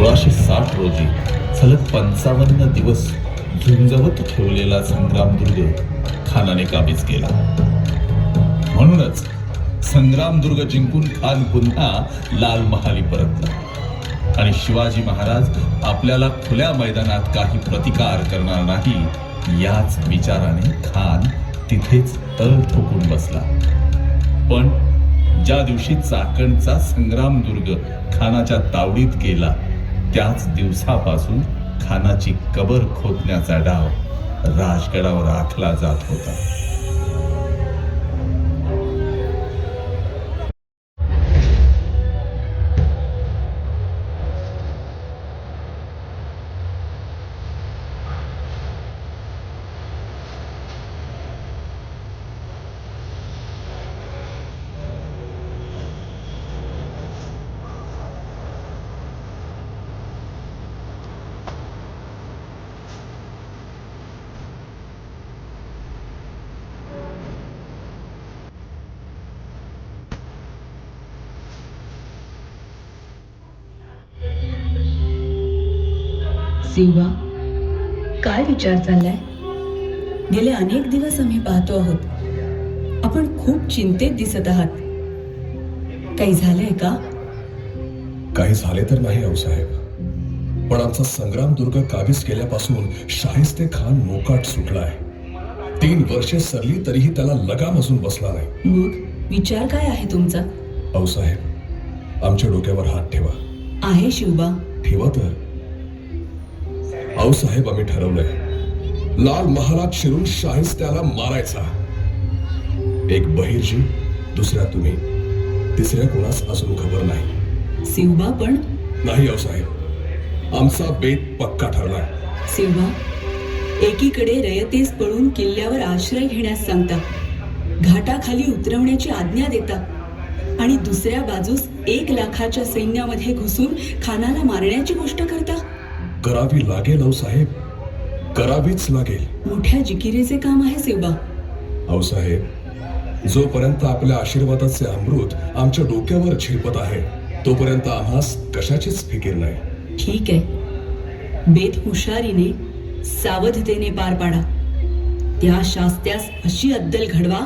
सोळाशे साठ रोजी सलग पंचावन्न दिवस झुंजवत ठेवलेला संग्रामदुर्ग खानाने काबीज केला. म्हणूनच संग्रामदुर्ग जिंकून खान पुन्हा लाल महाली परतला. आणि शिवाजी महाराज आपल्याला खुल्या मैदानात काही प्रतिकार करणार नाही याच विचाराने खान तिथेच तळ ठोकून बसला. पण ज्या दिवशी चाकणचा संग्रामदुर्ग खानाच्या तावडीत गेला त्याच दिवसापासून खानाची कबर खोदण्याचा डाव राजगडावर आखला जात होता. सिवा काय विचार चाललाय? गेले अनेक दिवस आम्ही पाहतो आहोत. आपण खूप चिंतेत दिसत आहात. काही झालंय का? काही झाले तर नाही आऊसाहेब पण आमचा संग्राम दुर्ग काबीज केल्यापासून शाहिस्ते खान मोकाट सुटलाय. तीन वर्षे सरली तरीही त्याला लगाम अजून बसला नाही. मग विचार काय आहे तुमचा? आऊसाहेब आमच्या डोक्यावर हात ठेवा. आहे शिवबा. ठेवा तर. आऊसाहेब आम्ही ठरवलंय. लाल महालात शिरून शाहिस्त्याला मारायचा. एक बहिर्जी दुसऱ्या तुम्ही. तिसऱ्या कोणास अजून खबर नाही. शिवबा पण? नाही आऊसाहेब आमचा बेत पक्का ठरलाय. सिवा एकीकडे रयतेस पळून किल्ल्यावर आश्रय घेण्यास सांगता. घाटाखाली उतरवण्याची आज्ञा देता. आणि दुसऱ्या बाजूस एक लाखाच्या सैन्यामध्ये घुसून खानाला मारण्याची गोष्ट करता. करावी लागेल आऊसाहेब करावीच लागेल. मोठ्या जिकिरीचे काम आहे सिवबा आऊसाहेब जोपर्यंत आपल्या आशीर्वादाचे अमृत आमच्या डोक्यावर झिरपत आहे तोपर्यंत आम्हास कशाचीच फिकीर नाही. ठीक आहे. बेत हुशारीने सावधतेने पार पाडा. त्या शास्त्यास अशी अद्दल घडवा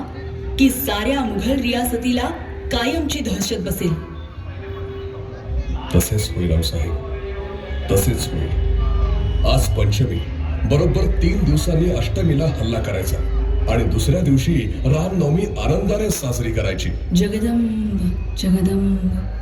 की साऱ्या मुघल रियासतीला कायमची दहशत बसेल. तसेच होईल आऊसाहेब तसेच होईल. आज पंचमी. बरोबर तीन दिवसांनी अष्टमीला हल्ला करायचा. आणि दुसऱ्या दिवशी रामनवमी आनंदाने साजरी करायची. जगदंब जगदंब.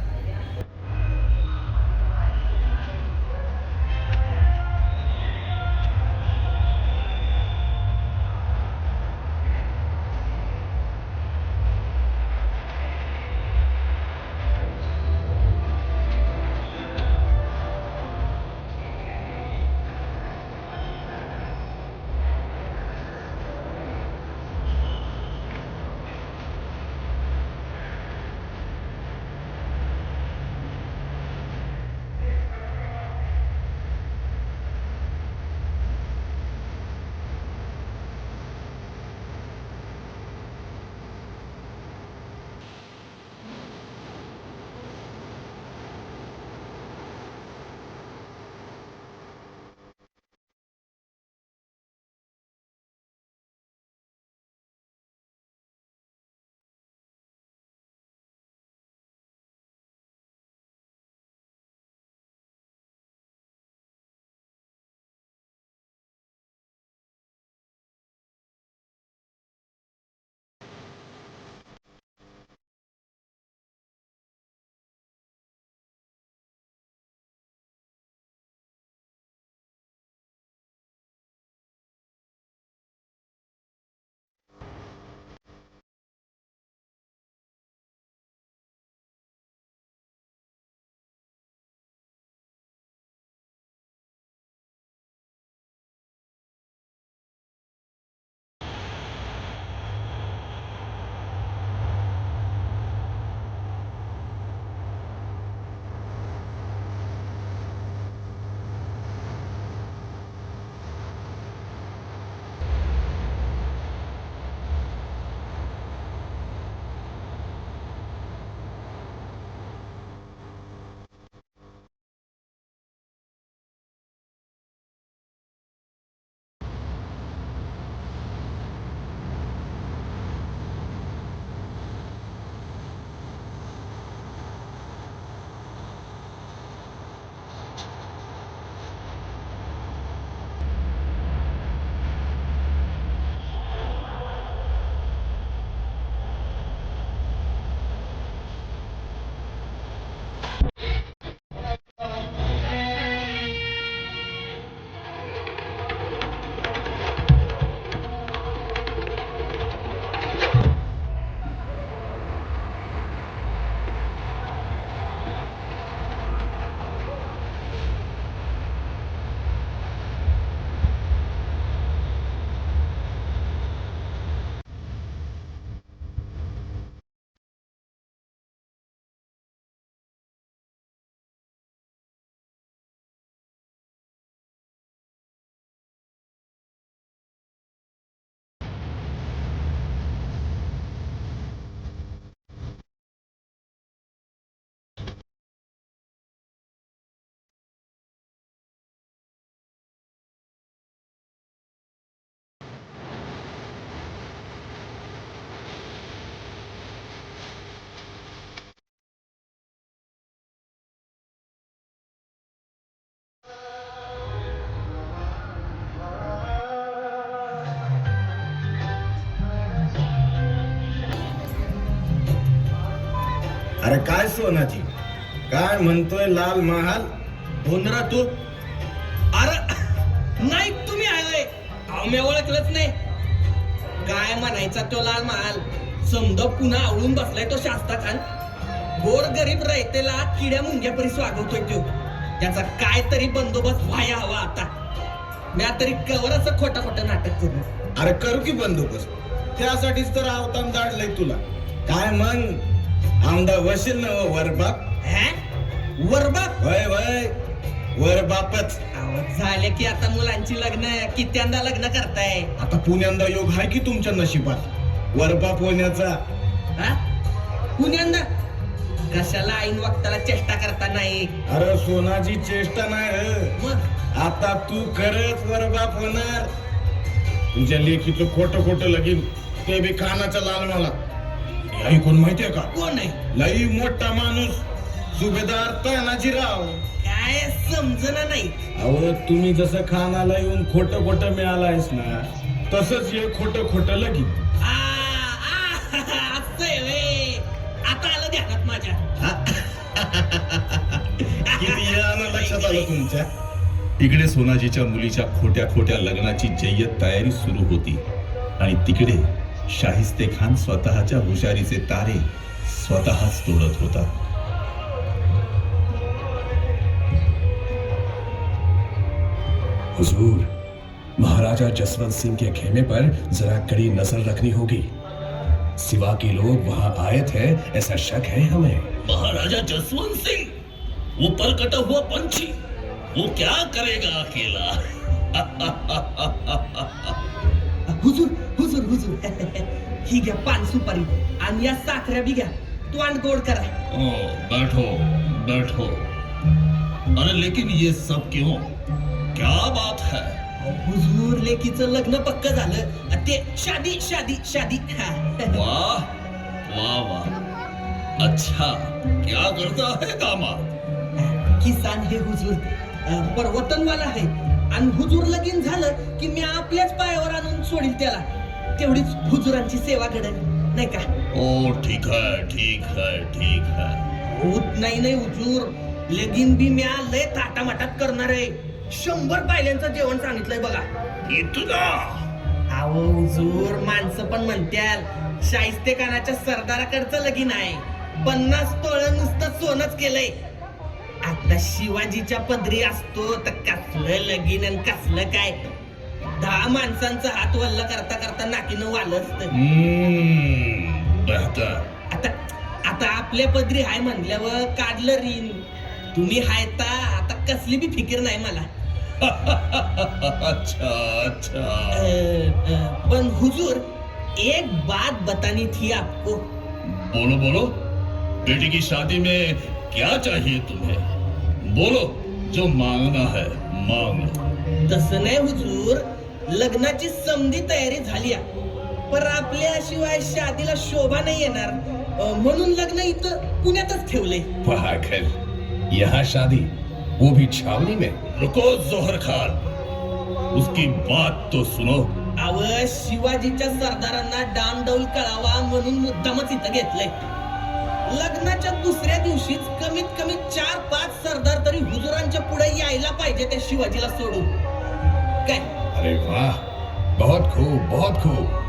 अरे काय सोनाची काय म्हणतोय लाल महाल? भोंदरा तू अरे नाही तुम्ही आलाय अहो मी ओळखलंच नाही. काय म्हणायचा तो लाल महाल? समजा पुन्हा आवळून बसलाय तो शास्ता खान गोर गरीब रयतेला किड्या मुंग्या परी स्वागवतोय तो. त्याचा काय तरी बंदोबस्त व्हाया हवा आता. मी तरी कवर असं खोटं खोटं नाटक करू. अरे करू की बंदोबस्त? त्यासाठीच तर अवतान दाडलंय तुला. काय मग आमदार वशील ना हो वरबाप हॅ? वरबाप वय वय वरबापच झाले की आता मुलांची लग्न कित्यांदा लग्न करताय. आता पुण्यांदा योग आहे की तुमच्या नशिबात? वरबाप होण्याचा. हा? पुण्यांदा? कशाला ऐन वक्ताला चेष्टा करता नाही? अरे सोनाची चेष्टा नाही हं. मग? आता तू खरंच वरबाप होणार. तुझ्या लेखीचं खोटं खोटं लगीन ते बी कानाचा लाल मला ऐकून माहितीये का? कोण आहे? लई मोठा माणूस सुभेदार तानाजीराव काय समजना नाही. अहो तुम्ही जसं खानाला येऊन खोटं खोटं मिळालायस ना तसंच हे खोटं खोटं लगीन. आ, आ, असं आहे व्हय. आता आलं ध्यानात माझ्या. किती लक्षात आलं तुमच्या? इकडे सोनाजीच्या मुलीच्या खोट्या खोट्या लग्नाची जय्यत तयारी सुरू होती. आणि तिकडे शाहिस्ते खान स्वतःच्या हुशारीचे तारे स्वतःच तोडत होता. हुजूर महाराजा जसवंत सिंह के खेमे पर जरा कड़ी नज़र रखनी होगी। सिवा के लोग वहाँ आए थे ऐसा शक है हमें। महाराजा जसवंत सिंह वो पर कटा हुआ पंछी वो क्या करेगा अकेला? हुजूर हुजूर हुजूर. ही घ्या पान सुपारी आणि या साखऱ्या बी घ्या. तोंड गोड करा. ओ, बैठो बैठो. अरे लेकिन ये सब क्यों? क्या बात है? हुजूर लेकीचं लग्न पक्क झालं. ते शादी शादी शादी. हा. वाह वाह वाह. अच्छा क्या करता है दामाद किसान हे हुजूर. अं, परवतनवाला आहे. आणि हुजूर लगीन झालं की मी आपल्याच पायावर आणून सोडील त्याला. तेवढीच हुजुरांची सेवा घडेल नाही का? ओ ठीक है ठीक है ठीक है होत नाही नाही हुजूर. लगीन बी म्या लय थाटामाटात करणार आहे. शंभर पायल्यांचं जेवण सांगितलंय बघा. इतना अहो हुजूर माणसं पण म्हणत्याल शाहिस्ते खानाच्या सरदाराकडचं लगीन आहे. पन्नास तोळ नुसतं सोनच केलंय. आता शिवाजीच्या पदरी असतो तर कसलं लगीन आणि कसलं काय? दहा माणसांचा हात वल्ल करता करता नाकीनं वाल असत हम्म, बेहतर आता आता आपल्या पदरी हाय म्हणल्यावर काढलं रीन. तुम्ही हाय ता आता कसली बी फिकीर नाही मला. अच्छा अच्छा. अ, अ, पण हुजूर एक बात बतानी थी आपको. बोलो बोलो. बेटी की शादी में क्या चाहिए तुम्हें? बोलो जो मांगना है मांग तसं नाही हुजूर लग्नाची समधी तयारी झाली आहे. पर आपल्याशिवाय शादीला शोभा नाही येणार. अ, म्हणून लग्न इथं पुण्यातच ठेवलंय. पागल यहाँ शादी वो भी छावनी में। रुको जोहर खान। उसकी बात तो सुनो। अव शिवाजीच्या सरदारांना डामडौल कळावा म्हणून मुद्दामच इथं घेतलंय. लग्नाच्या दुसऱ्या दिवशीच कमीत कमी चार पाच सरदार तरी हुजुरांच्या पुढे यायला पाहिजे त्या शिवाजीला सोडून. काय? अरे वाह बहुत खूब बहुत खूब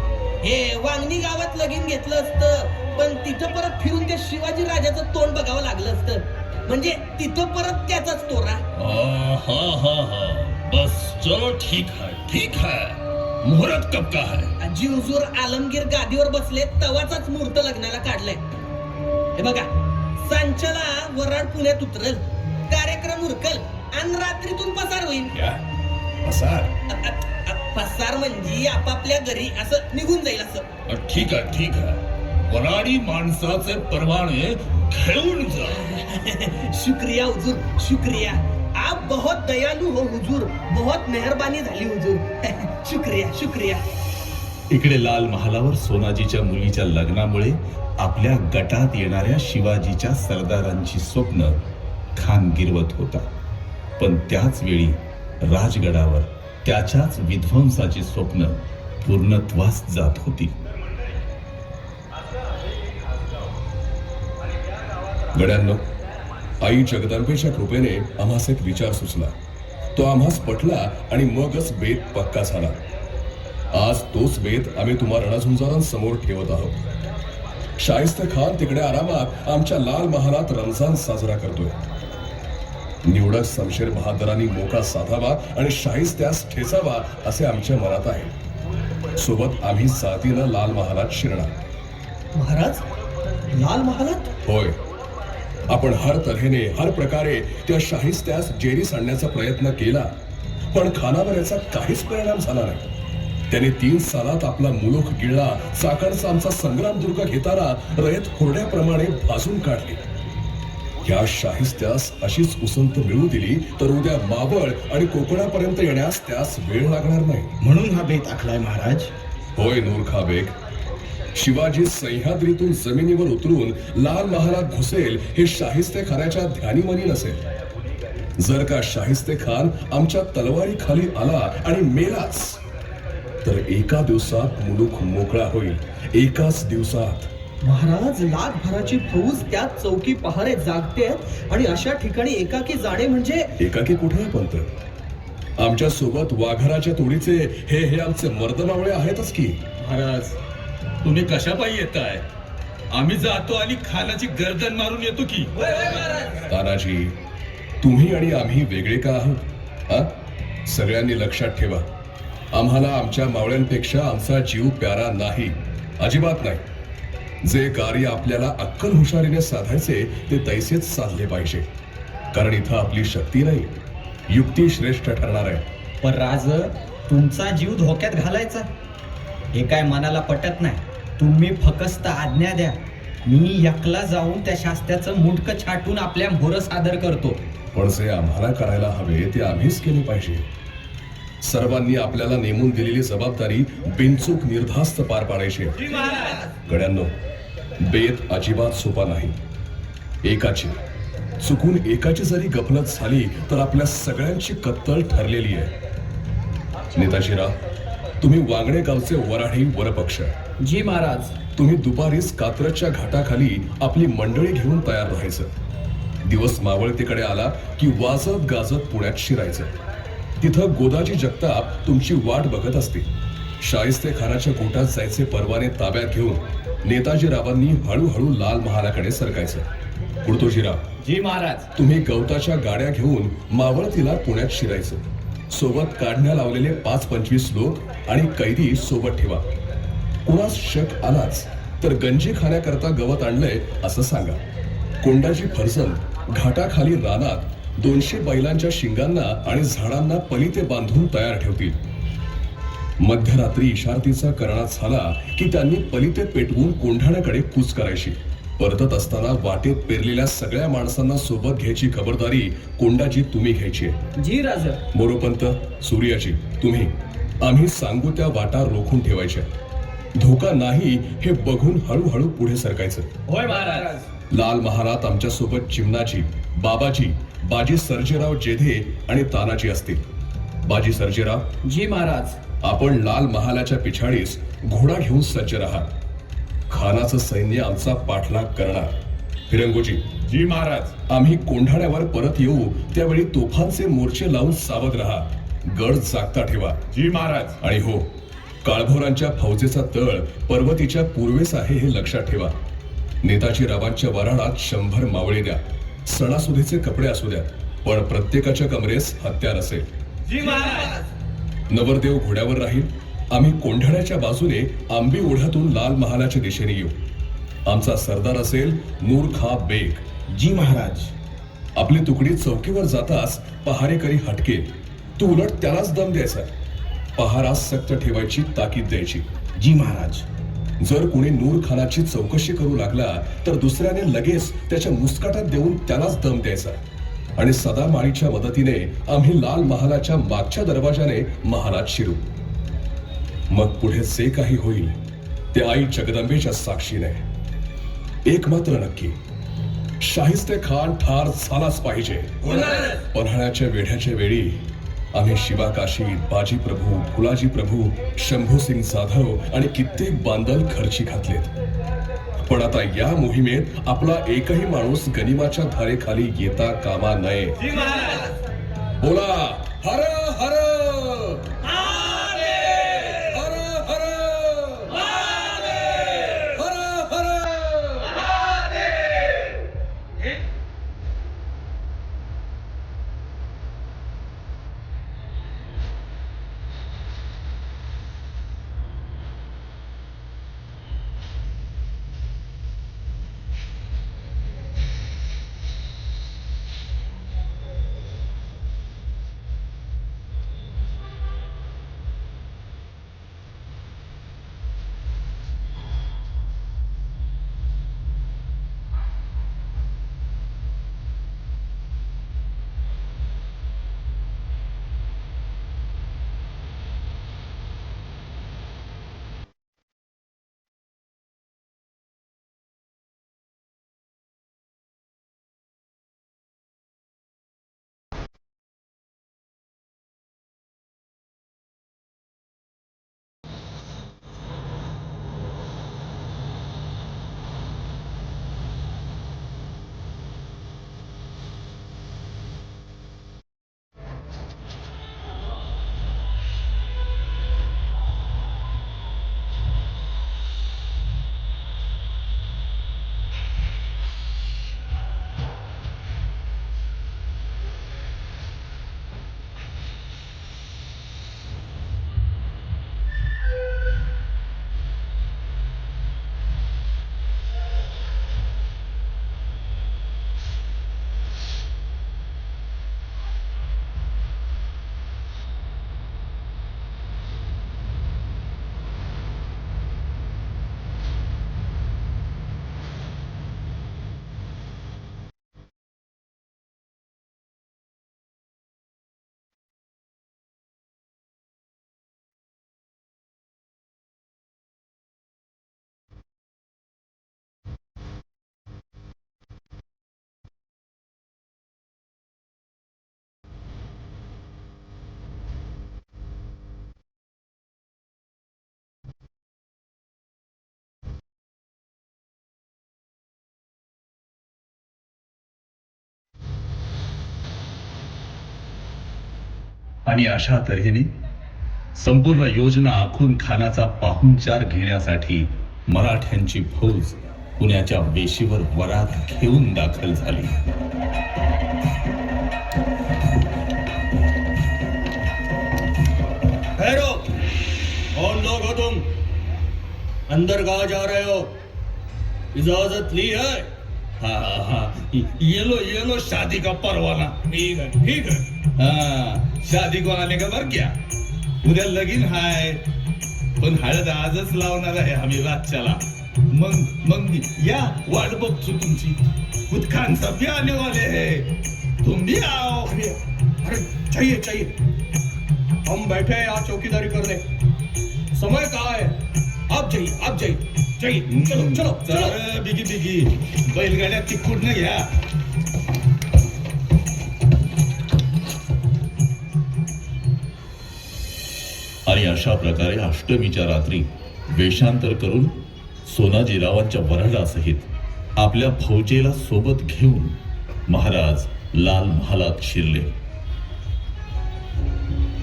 हे वांगणी गावात लगीन घेतलं असतं पण तिथं परत फिरून त्या शिवाजी राजाचं तोंड बघावं लागलं असतं. म्हणजे तिथं परत त्याचाच तोरा. हा हा हा. बस चलो ठीक है ठीक है. मुहूर्त कब का है? जी हुजूर आलमगीर गादीवर बसले तवाचाच मुहूर्त लग्नाला काढलाय. हे बघा सांच्याला वराड पुण्यात उतरल कार्यक्रम उरकल आणि रात्रीतून पसार होईल. क्या पसार? पसार म्हणजे आपापल्या घरी असं निघून जाईल असं. ठीक है ठीक है वराडी माणसाचे परवाने घेऊन जा. शुक्रिया हुजूर शुक्रिया. आप बहुत दयालु हो हुजूर. बहुत मेहरबानी झाली हुजूर. शुक्रिया शुक्रिया. इकडे लाल महालावर सोनाजीच्या मुलीच्या लग्नामुळे आपल्या गटात येणाऱ्या शिवाजीच्या सरदारांची स्वप्न खान गिरवत होता. पण त्याच वेळी राजगडावर त्याच्याच विध्वंसाची स्वप्न पूर्णत्वास जात होती. गड्यांनो आई जगदंबेच्या कृपेने आम्हास एक विचार सुचला. तो आम्हास पटला आणि मगच बेत पक्का झाला. आज तोच बेत आम्ही तुम्हा रणझुंजारांसमोर ठेवत आहोत. शाहिस्ते खान तिकडे आरामात आमच्या लाल महालात रमजान साजरा करतोय. निवडक समशेर बहादरांनी मोका साधावा आणि शाहिस्त्यास ठेचावा असे आमच्या मनात आहे. सोबत आम्ही जातीनं लाल महालात शिरणार. महाराज लाल महालात? होय. आपण हर तऱ्हेने हर प्रकारे त्या शाहिस्त्यास जेरीस आणण्याचा प्रयत्न केला पण खानावर याचा काहीच परिणाम झाला नाही. त्याने तीन सालात आपला मुलूक गिळला. चाकणचा आमचा संग्राम दुर्ग घेताना रयत होरड्याप्रमाणे भाजून काढली. या शाहिस्त्यास अशीच उसंत मिळू दिली तर उद्या मावळ आणि कोकणापर्यंत येण्यास त्यास वेळ लागणार नाही. म्हणून हा बेत आखलाय महाराज. होय नूरखा बेग. शिवाजी सह्याद्रीतून जमिनीवर उतरून लाल महालात घुसेल हे शाहिस्ते खानाच्या ध्यानीमनी नसेल. जर का शाहिस्ते खान आमच्या तलवारी खाली आला आणि मेलाच तर एका दिवसात मुलूक मोकळा होईल. एकाच दिवसात. महाराज लाखभराची फौज त्यात चौकी पहारे जागते आणि अशा ठिकाणी एकाकी जाणे म्हणजे? एकाकी कुठे पंत? आमच्यासोबत वाघराच्या तोडीचे हे हे आमचे मर्दमावळे आहेतच की. महाराज तुम्ही कशापायी येताय? आम्ही जातो आणि खानाची गर्दन मारून येतो की. तानाजी तुम्ही आणि आम्ही वेगळे का आहोत? सगळ्यांनी लक्षात ठेवा. आम्हाला आमच्या मावळ्यांपेक्षा आमचा जीव प्यारा नाही. अजिबात नाही. जे कार्य आपल्याला अक्कल हुशारीने साधायचे ते तैसेच साधले पाहिजे. कारण इथं आपली शक्ती नाही. युक्ती श्रेष्ठ ठरणार आहे. पण राज तुमचा जीव धोक्यात घालायचा. हे काय मनाला पटत नाही. तुम्ही फकस्त आज्ञा द्या. मी एकला जाऊन त्या शास्त्याचं मुंडक छाटून आपल्या मोहर सादर करतो. पण जे आम्हाला करायला हवे ते आम्हीच केले पाहिजे. सर्वांनी आपल्याला नेमून दिलेली जबाबदारी बिनचूक निर्धास्त पार पाडायची. गड्यांनो बेत अजिबात सोपा नाही. एकाची चुकून एकाची जरी गफलत झाली तर आपल्या सगळ्यांची कत्तल ठरलेली आहे. नेताजीराव तुम्ही वांगणे गावचे वराडी वरपक्ष जी महाराज. तुम्ही दुपारीच कात्रजच्या घाटाखाली आपली मंडळी घेऊन तयार राहायचं. दिवस मावळतीकडे आला की वाजत गाजत पुण्यात शिरायचं. तिथं गोदाजी जगताप तुमची वाट बघत असते. शाहिस्ते खानाच्या गोटात जायचे परवाने ताब्यात घेऊन नेताजी रावांनी हळूहळू लाल महालाकडे सरकायचं. कुर्तोजीराव जी महाराज. तुम्ही गवताच्या गाड्या घेऊन मावळतीला पुण्यात शिरायचं. सोबत काढण्या लावलेले पाच पंचवीस लोक आणि कैदी सोबत ठेवा. कुणास शक आलाच तर गंजी खाण्याकरता गवत आणलंय असं सांगा. कोंडाची फरसन घाटाखाली रानात दोनशे बैलांच्या शिंगांना आणि झाडांना पलिते बांधून तयार ठेवतील. मध्यरात्री इशारतीचा करणा झाला की त्यांनी पलिते पेटवून कोंढाण्याकडे कूच करायची. परतत असताना वाटेत पेरलेल्या सगळ्या माणसांना सोबत घ्यायची खबरदारी कोंडाची तुम्ही घ्यायची जी राज. मोरोपंत सूर्याची तुम्ही. आम्ही सांगू त्या वाटा रोखून ठेवायच्या. धोका नाही हे बघून हळूहळू पुढे सरकायचं. होय महाराज. लाल महालात आमच्यासोबत चिमणाजी बाबाजी बाजी सर्जेराव जेधे आणि तानाजी असतील. बाजी सर्जेराव जी महाराज. आपण लाल महालाच्या पिछाडीस घोडा घेऊन सज्ज राहा. खानाचं सैन्य आमचा पाठलाग करणार. फिरंगोजी. जी महाराज. आम्ही कोंढाण्यावर परत येऊ त्यावेळी तोफांचे मोर्चे लावून सावध राहा. गड जागता ठेवा. जी महाराज. आणि हो काळभोरांच्या फौजेचा तळ पर्वतीच्या पूर्वेस आहे हे लक्षात ठेवा. नेताजी रावांच्या वराडात शंभर मावळे द्या. सणासुदीचे कपडे असू द्या पण प्रत्येकाच्या कमरेस हत्यार असेल. जी महाराज! नवरदेव घोड्यावर राहील आम्ही कोंढाण्याच्या बाजूने आंबी ओढ्यातून लाल महालाच्या दिशेने येऊ. आमचा सरदार असेल नूर खा बेग. जी महाराज! आपली तुकडी चौकीवर जाताच पहारेकरी हटकेल. तू उलट त्यालाच दम द्यायचा. पहारा सक्त ठेवायची ताकीद द्यायची. जी महाराज! जर कोणी नूर खानाची चौकशी करू लागला तर दुसऱ्याने लगेच त्याच्या मुस्काटात देऊन त्यालाच दम द्यायचा. आणि सदामाळीच्या मदतीने आम्ही लाल महालाच्या मागच्या दरवाजाने महालात शिरू. मग पुढे जे काही होईल ते आई जगदंबेच्या साक्षीने. एक मात्र नक्की शाहिस्ते खान ठार झालाच पाहिजे. पन्हाळ्याच्या वेढ्याच्या वेळी आम्ही शिवा काशी बाजी प्रभू फुलाजी प्रभू शंभू सिंग जाधव आणि कित्येक बांदल खर्ची घातलेत. पण आता या मोहिमेत आपला एकही माणूस गनिमाच्या धारेखाली येता कामा नये. बोला हर हर हर आणि अशा तऱ्हेने संपूर्ण योजना आखून खानाचा पाहुणचार घेण्यासाठी मराठ्यांची फौज पुण्याच्या वेशीवर वरात घेऊन दाखल झाली. लोग हो तुम? अंदर कहा जा रहे हो? इजाजत ली है? हाँ हाँ हाँ। ये लो ये लो शादी का परवाना। ठीक है ठीक आहे हाँ। शादी कोणाले का बर क्या? उद्या लगीन हाय. पण हळद आजच लावणार आहे आम्ही रातच्याला. मग मग या वाट बघतो तुमची. खुद खान आने वाले हैं तुम भी आओ. अरे चाहिए चाहिए. हम बैठे हैं यहाँ चौकीदारी करने समय कहा है? आप जाइए आप जाइए. जाइए. चलो चलो चलो. बिगी बिगी. बैलगाड्या तिकूट न घ्या. आणि अशा प्रकारे अष्टमीच्या रात्री वेषांतर करून सोनाजीरावांच्या वऱ्हाडासहित आपल्या फौजेला सोबत घेऊन महाराज लाल महालात शिरले.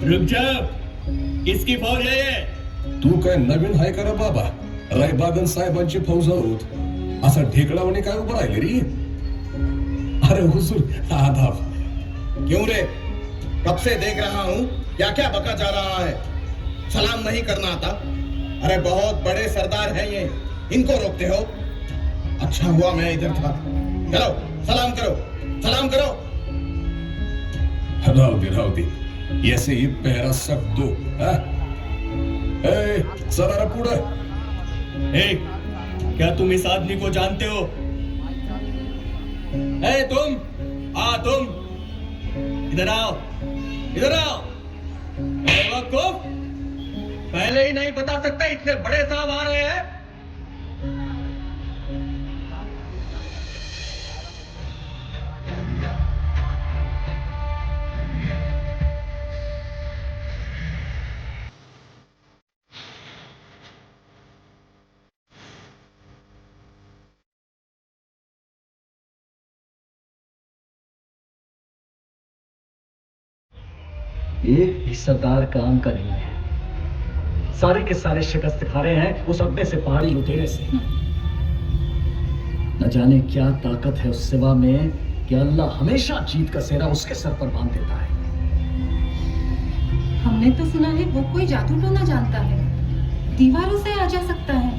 रुक जाओ किसकी फौज है ये. तू काय नवीन हाय का रे बाबा? रायबागन साहेबांची फौज आहोत. असा ढेकळावाने काय उभं राहिले रे? अरे हुजूर आदाब. क्यों रे? कब से देख रहा हूँ? क्या क्या बका जा रहा है? सलाम नहीं करना आता। अरे बहुत बड़े सरदार हैं ये। इनको रोकते हो? अच्छा हुआ मैं इधर था। चलो सलाम करो सलाम करो। दे राहू दे ऐसे ही पहरा सब दो हा? ए, चला रे पुढं ए, क्या तुम इस आदमी को जानते हो? ए तुम आ तुम। इधर आओ इधर आओ। ए, वक़ूफ़, पहले ही नहीं बता सकता इतने बड़े साहब आ रहे हैं। ये हिस्सेदार काम का नहीं है। सारे के सारे शिकस्त खा रहे हैं उस अड्डे से पहाड़ी लुटेरे से। न जाने क्या ताकत है उस सिवा में कि अल्लाह हमेशा जीत का सेहरा उसके सर पर बाँध देता है। हमने तो सुना है वो कोई जादू टोना जानता है। दीवारों से आ जा सकता है।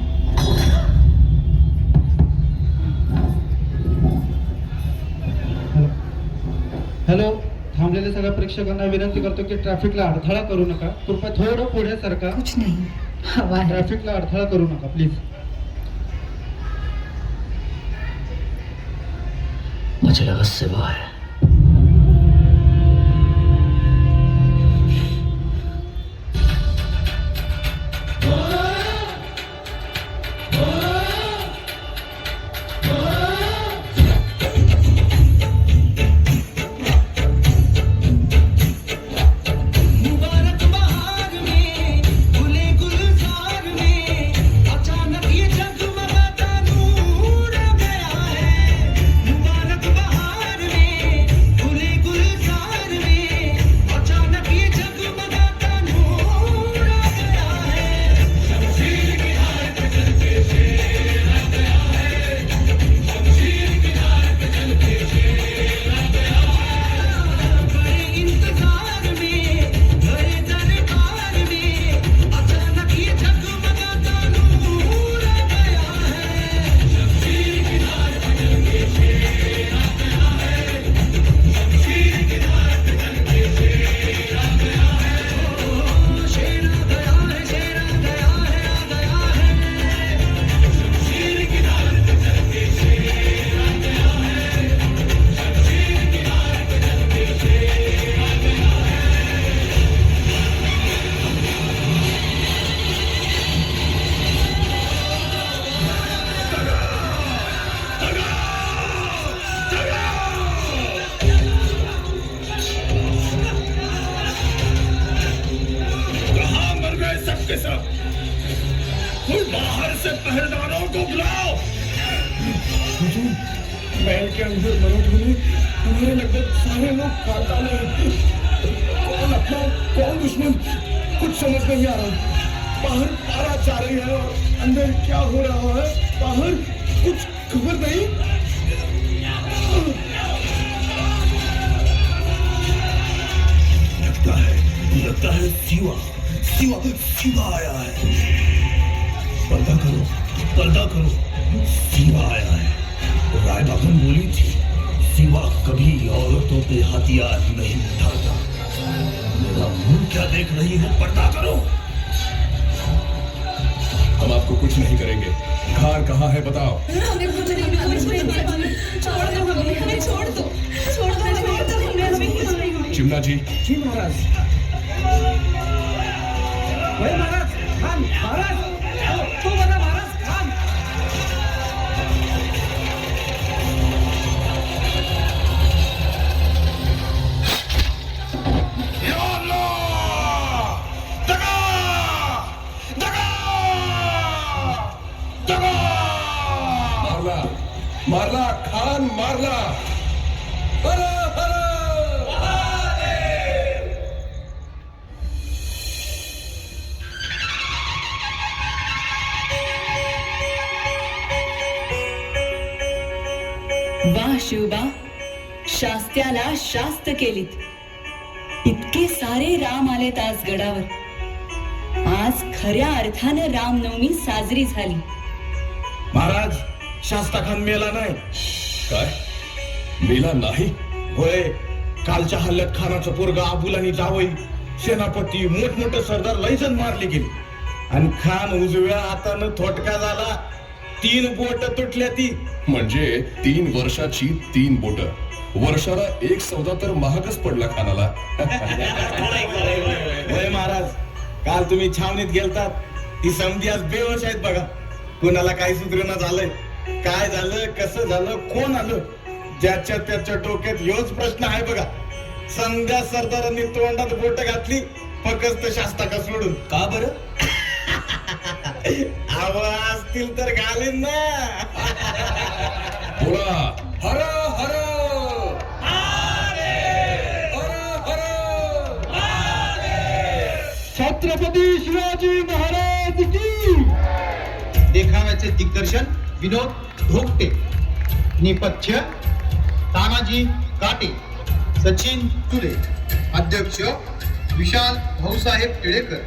हॅलो। थांबलेल्या सगळ्या प्रेक्षकांना विनंती करतो की ट्रॅफिकला अडथळा करू नका. कृपया थोडं पुढे सरका. कुछ नहीं. हवा है ट्रॅफिकला अडथळा करू नका प्लीज मुझे लगा सिवा है। है शिवा शिवा शिवा आया है पर्दा करो पर्दा करो शिवा आया है राय बागन बोली थी सिवा कभी औरतों पे हथियार नहीं उठाता मेरा मुँह क्या देख रही हो पर्दा करो हम आपको कुछ नहीं करेंगे घर कहाँ है बताओ हमें कुछ नहीं हमें छोड़ दो हमें छोड़ दो छोड़ दो छोड़ दो हमें कुछ चिमना जी जी महाराज महाराज खान महाराज हो, तो बघा महाराज खान. मारला मारला खान मारला. शिवबा शास्त्याला शास्त केलीत. इतके सारे राम आलेत आज गडावर. आज खऱ्या अर्थानं रामनवमी साजरी झाली. महाराज शास्ता खान मेला नाही. काय? मेला नाही? होय. कालच्या हल्ल्यात खानाचं पोरगा अबुल जावई सेनापती मोठमोठे सरदार लयजन मारले गेले. आणि खान उजव्या हातानं थोटका झाला. तीन बोट तुटल्या ती. म्हणजे तीन वर्षाची तीन बोट. वर्षाला एक सौदा तर महागच पडला खानाला. होय महाराज काल तुम्ही छावणीत गेलतात. ती समधी आज बेवश आहेत बघा. कोणाला काही सुधरणा झालंय? काय झालं? कसं झालं? कोण आलं? ज्याच्या त्याच्या डोक्यात ह्योच प्रश्न आहे बघा. समध्या सरदारांनी तोंडात बोट घातली फक्त शास्ता का सोडून. का बरं? असतील तर घालीन ना. बोला. हरा हरा. छत्रपती शिवाजी महाराज की. देखाव्याचे दिग्दर्शन विनोद धोकटे नेपथ्य तानाजी काटे सचिन तुरे अध्यक्ष विशाल भाऊसाहेब टिळेकर.